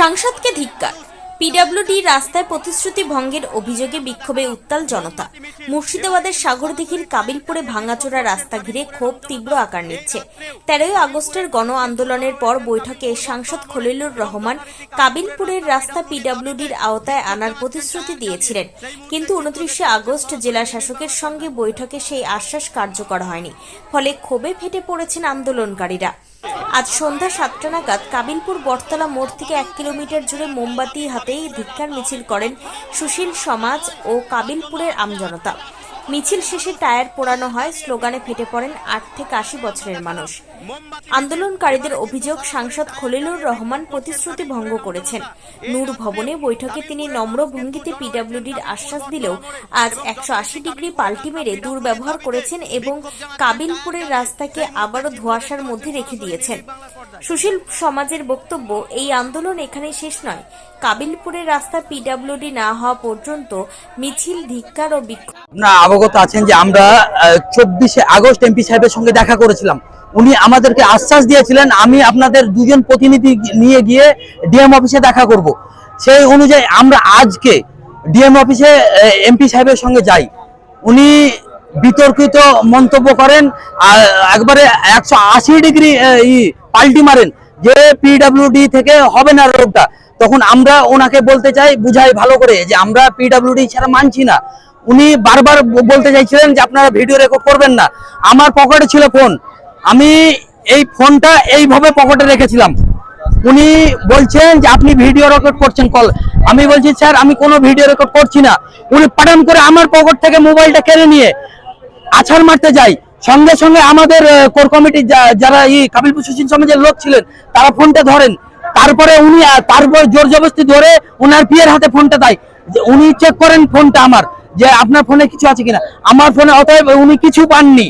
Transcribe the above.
সাংসদকে ধিক্কার। পিডাব্লিউডি রাস্তায় প্রতিশ্রুতি ভঙ্গের অভিযোগে বিক্ষোভে উত্তাল জনতা। মুর্শিদাবাদের সাগরদিঘির কাবিলপুরে ভাঙাচোরা রাস্তা ঘিরে ক্ষোভ তীব্র আকার নিচ্ছে। তেরোই আগস্টের গণ আন্দোলনের পর বৈঠকে সাংসদ খলিলুর রহমান কাবিলপুরের রাস্তা পিডাব্লিউডির আওতায় আনার প্রতিশ্রুতি দিয়েছিলেন। কিন্তু উনত্রিশে আগস্ট জেলা শাসকের সঙ্গে বৈঠকে সেই আশ্বাস কার্যকর হয়নি। ফলে ক্ষোভে ফেটে পড়েছেন আন্দোলনকারীরা। আজ সন্ধ্যা সাতটা নাগাদ কাবিলপুর বটতলা মোড় থেকে এক কিলোমিটার জুড়ে মোমবাতি হাতেই ধিক্কার মিছিল করেন সুশীল সমাজ ও কাবিলপুরের আমজনতা। মিছিল শেষে টায়ার পোড়ানো হয়, স্লোগানে ফেটে পড়েন আট থেকে আশি বছরের মানুষ। আন্দোলনকারীদের অভিযোগ, সাংসদ খলিলুর রহমান প্রতিশ্রুতি ভঙ্গ করেছেন। নূর ভবনে বৈঠকে তিনি নম্র ভঙ্গিতে পিডব্লিউডির আশ্বাস দিলেও আজ একশো আশি ডিগ্রি পাল্টি মেরে দুর্ব্যবহার করেছেন এবং কাবিলপুরের রাস্তাকে আবারও ধোঁয়াশার মধ্যে রেখে দিয়েছেন। সুশীল সমাজের বক্তব্য, এই আন্দোলন এখানেই শেষ নয়। কাবিলপুরের রাস্তা পিডব্লিউডি না হওয়া পর্যন্ত মিছিল, ধিক্কার ও বিক্ষোভ। আপনারা অবগত আছেন যে আমরা চব্বিশে আগস্ট এমপি সাহেবের সঙ্গে দেখা করেছিলাম। উনি আমাদেরকে আশ্বাস দিয়েছিলেন, আমি আপনাদের দুজন প্রতিনিধি নিয়ে গিয়ে ডিএম অফিসে দেখা করব। সেই অনুযায়ী আমরা আজকে ডিএম অফিসে এমপি সাহেবের সঙ্গে যাই। উনি বিতর্কিত মন্তব্য করেন একবারে একশো আশি ডিগ্রি পাল্টি মারেন যে পিডাব্লিউডি থেকে হবে না রোগটা। তখন আমরা ওনাকে বলতে চাই, বুঝাই ভালো করে যে আমরা পিডাব্লিউডি ছাড়া মানছি না। উনি বারবার বলতে চাইছিলেন যে আপনারা ভিডিও রেকর্ড করবেন না। আমার পকেটে ছিল ফোন আমি এই ফোনটা এইভাবে পকেটে রেখেছিলাম। উনি বলছেন যে, আপনি ভিডিও রেকর্ড করছেন কল। আমি বলছি, স্যার, আমি কোনো ভিডিও রেকর্ড করছি না। উনি পাঠান করে আমার পকেট থেকে মোবাইলটা কেড়ে নিয়ে আছাড় মারতে যাই সঙ্গে সঙ্গে আমাদের কোর কমিটির যারা এই কাবিলপুর সুশীল সমাজের লোক ছিলেন, তারা ফোনটা ধরেন। তারপরে উনি তারপর জোর জবরস্তি ধরে ওনার পিয়ের হাতে ফোনটা দেয়। উনি চেক করেন ফোনটা আমার, যে আপনার ফোনে কিছু আছে কিনা। আমার ফোনে অতএব উনি কিছু পাননি।